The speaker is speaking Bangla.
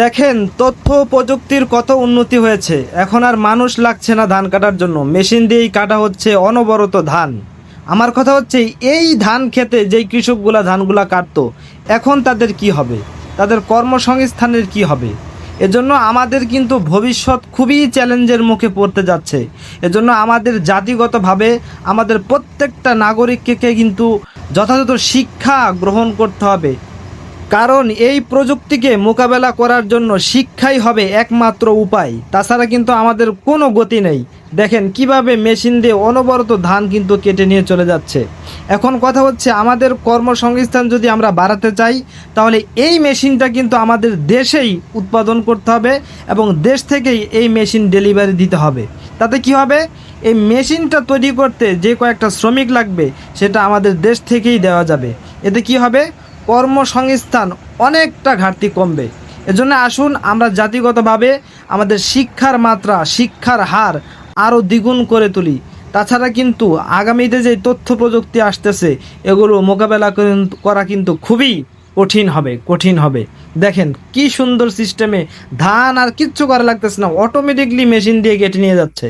দেখেন, তথ্য প্রযুক্তির কত উন্নতি হয়েছে। এখন আর মানুষ লাগছে না ধান কাটার জন্য। মেশিন দিয়েই কাটা হচ্ছে অনবরত ধান। আমার কথা হচ্ছে, এই ধান খেতে যেই কৃষকগুলা ধানগুলা কাটতো, এখন তাদের কি হবে? তাদের কর্মসংস্থানের কি হবে? এজন্য আমাদের কিন্তু ভবিষ্যৎ খুবই চ্যালেঞ্জের মুখে পড়তে যাচ্ছে। এজন্য আমাদের জাতিগতভাবে আমাদের প্রত্যেকটা নাগরিককে কিন্তু যথাযথ শিক্ষা গ্রহণ করতে হবে। কারণ এই প্রযুক্তিকে মোকাবেলা করার জন্য শিক্ষাই হবে একমাত্র উপায়। তাছাড়া কিন্তু আমাদের কোনো গতি নেই। দেখেন কীভাবে মেশিন দিয়ে অনবরত ধান কিন্তু কেটে নিয়ে চলে যাচ্ছে। এখন কথা হচ্ছে আমাদের কর্মসংস্থান যদি আমরা বাড়াতে চাই, তাহলে এই মেশিনটা কিন্তু আমাদের দেশেই উৎপাদন করতে হবে এবং দেশ থেকেই এই মেশিন ডেলিভারি দিতে হবে। তাতে কি হবে? এই মেশিনটা তৈরি করতে যে কয়েকটা শ্রমিক লাগবে, সেটা আমাদের দেশ থেকেই দেওয়া যাবে। এতে কি হবে? কর্মসংস্থান অনেকটা ঘাটতি কমবে। এজন্য আসুন আমরা জাতিগতভাবে আমাদের শিক্ষার মাত্রা, শিক্ষার হার আরও দ্বিগুণ করে তুলি। তাছাড়া কিন্তু আগামীতে যে তথ্য প্রযুক্তি আসতেছে, এগুলো মোকাবেলা করা কিন্তু খুবই কঠিন হবে কঠিন হবে। দেখেন কি সুন্দর সিস্টেমে ধান আর কিচ্ছু করা লাগতেছে না অটোমেটিকলি মেশিন দিয়ে কেটে নিয়ে যাচ্ছে।